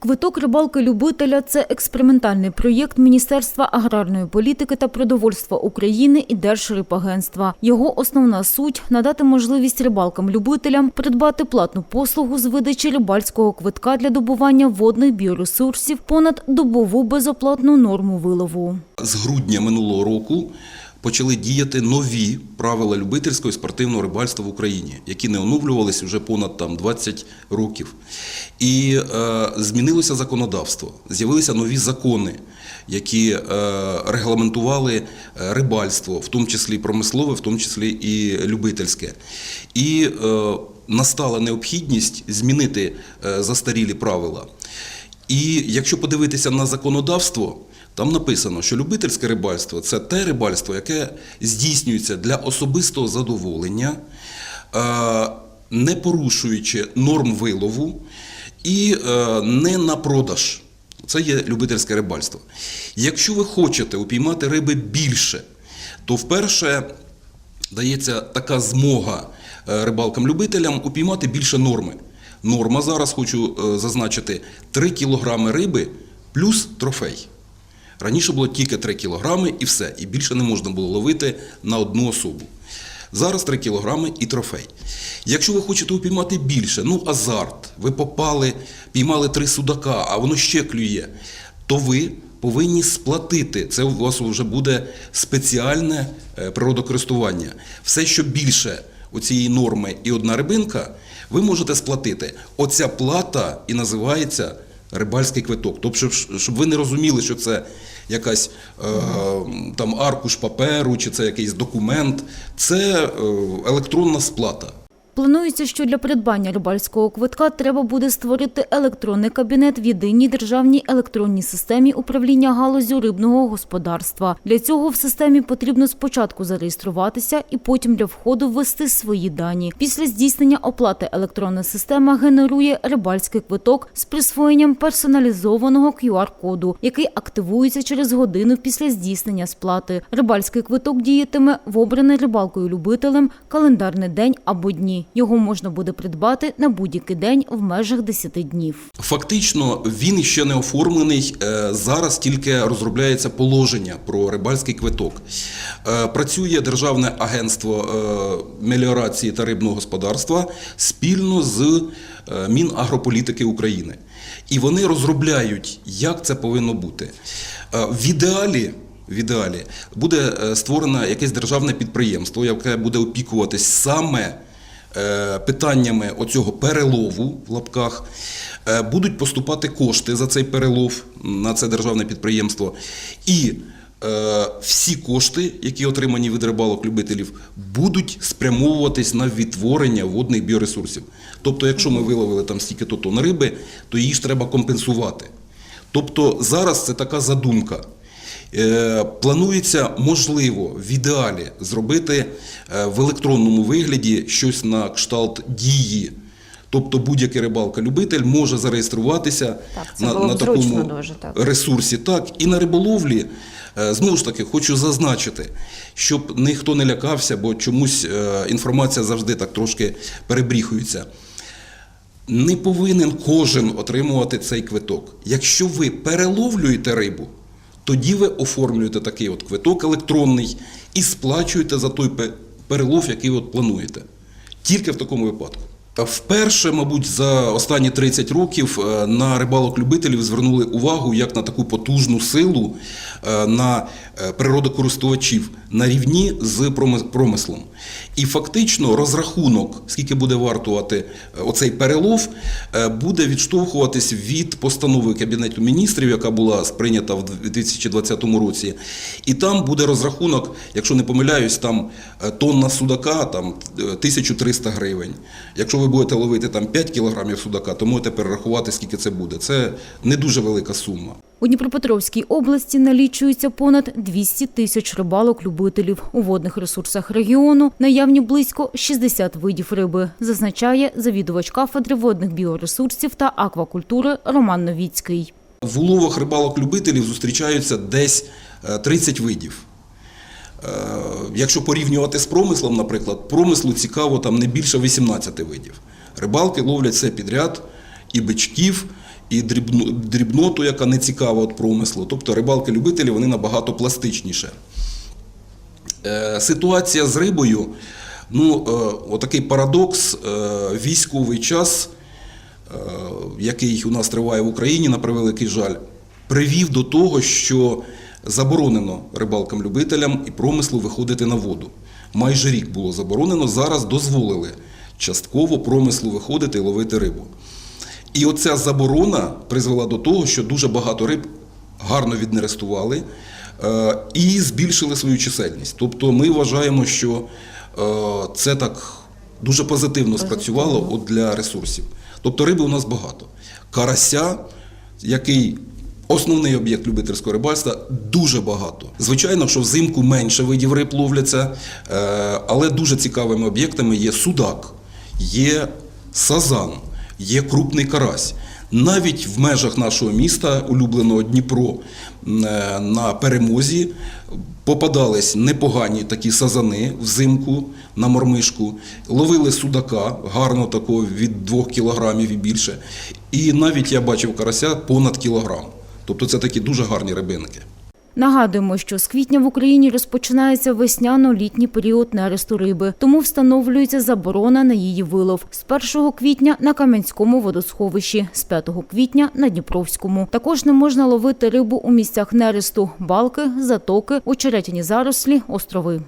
Квиток рибалки любителя це експериментальний проєкт Міністерства аграрної політики та продовольства України і Держрибагентства. Його основна суть надати можливість рибалкам-любителям придбати платну послугу з видачі рибальського квитка для добування водних біоресурсів понад добову безоплатну норму вилову. З грудня минулого року почали діяти нові правила любительського і спортивного рибальства в Україні, які не оновлювалися вже понад там 20 років. І е, змінилося законодавство, з'явилися нові закони, які е, регламентували е, рибальство, в тому числі промислове, в тому числі і любительське. І е, настала необхідність змінити е, застарілі правила. І якщо подивитися на законодавство, там написано, що любительське рибальство це те рибальство, яке здійснюється для особистого задоволення, е, не порушуючи норм вилову і е, не на продаж. Це є любительське рибальство. Якщо ви хочете упіймати риби більше, то вперше дається така змога е, рибалкам-любителям упіймати більше норми. Норма зараз хочу зазначити 3 кілограми риби плюс трофей. Раніше було тільки 3 кілограми і все, і більше не можна було ловити на одну особу. Зараз 3 кілограми і трофей. Якщо ви хочете упіймати більше, ну азарт, ви попали, піймали три судака, а воно ще клює, то ви повинні сплатити. Це у вас вже буде спеціальне е, природокористування. Все, що більше оцієї норми і одна рибинка, ви можете сплатити. Оця плата і називається рибальський квиток. Тобто, щоб, ви не розуміли, що це якась е, там аркуш паперу, чи це якийсь документ, це е, електронна сплата. Планується, що для придбання рибальського квитка треба буде створити електронний кабінет в єдиній державній електронній системі управління галузю рибного господарства. Для цього в системі потрібно спочатку зареєструватися і потім для входу ввести свої дані. Після здійснення оплати електронна система генерує рибальський квиток з присвоєнням персоналізованого QR-коду, який активується через годину після здійснення сплати. Рибальський квиток діятиме в обраний рибалкою любителем календарний день або дні. Його можна буде придбати на будь-який день в межах 10 днів. Фактично він ще не оформлений. Е, Зараз тільки розробляється положення про рибальський квиток. Е, Працює Державне агентство е, меліорації та рибного господарства спільно з Мінагрополітики України. І вони розробляють, як це повинно бути. В ідеалі. В ідеалі буде створено якесь державне підприємство, яке буде опікуватись саме питаннями оцього перелову в лапках. Е, Будуть поступати кошти за цей перелов на це державне підприємство. І е, всі кошти, які отримані від рибалок любителів, будуть спрямовуватись на відтворення водних біоресурсів. Тобто, якщо ми виловили там стільки-то тонн риби, то її ж треба компенсувати. Тобто зараз це така задумка. Е, Планується, можливо, в ідеалі зробити е, в електронному вигляді щось на кшталт дії. Тобто будь-який рибалка-любитель може зареєструватися Так, на, на такому дуже, так. ресурсі. Так, і на риболовлі, е, знову ж таки, хочу зазначити, щоб ніхто не лякався, бо чомусь інформація завжди так трошки перебріхується. Не повинен кожен отримувати цей квиток. Якщо ви переловлюєте рибу, тоді ви оформлюєте такий от квиток електронний і сплачуєте за той перелов, який от плануєте. Тільки в такому випадку. Вперше, мабуть, за останні 30 років е, на рибалок-любителів звернули увагу як на таку потужну силу е, на е, природокористувачів на рівні з промислом. І фактично розрахунок, скільки буде вартувати оцей перелов, буде відштовхуватись від постанови Кабінету міністрів, яка була сприйнята в 2020 році. І там буде розрахунок, якщо не помиляюсь, там тонна судака там е, 1300 гривень. Якщо ви будете ловити там 5 кілограмів судака, то можете перерахувати, скільки це буде. Це не дуже велика сума. У Дніпропетровській області налічується понад 200 тисяч рибалок-любителів. У водних ресурсах регіону наявні близько 60 видів риби, зазначає завідувач кафедри водних біоресурсів та аквакультури Роман Новіцький. В уловах рибалок-любителів зустрічаються десь е, 30 видів. Е, Якщо порівнювати з промислом, наприклад, промислу цікаво там не більше 18 видів. Рибалки ловлять все підряд, і бичків, і дрібноту, яка не цікава від промислу. Тобто рибалки-любителі вони набагато пластичніше. Е, Ситуація з рибою, ну, е, отакий парадокс, військовий час, який у нас триває в Україні, на превеликий жаль, привів до того, що заборонено рибалкам-любителям і промислу виходити на воду. Майже рік було заборонено, зараз дозволили частково промислу виходити і ловити рибу. І оця заборона призвела до того, що дуже багато риб гарно віднерестували е, і збільшили свою чисельність. Тобто ми вважаємо, що е, це так дуже позитивно спрацювало от для ресурсів. Тобто риби у нас багато. Карася, який основний об'єкт любительського рибальства, дуже багато. Звичайно, що взимку менше видів риб ловляться, е, але дуже цікавими об'єктами є судак, є сазан, є крупний карась. Навіть в межах нашого міста, улюбленого Дніпро, е, на перемозі попадались непогані такі сазани взимку на мормишку, ловили судака, гарно такого від 2 кілограмів і більше. І навіть я бачив карася понад кілограм. Тобто це такі дуже гарні рибинки. Нагадуємо, що з квітня в Україні розпочинається весняно-літній період нересту риби, тому встановлюється заборона на її вилов з 1 квітня на Кам'янському водосховищі, з 5 квітня на Дніпровському. Також не можна ловити рибу у місцях нересту – балки, затоки, очеретяні зарослі, острови.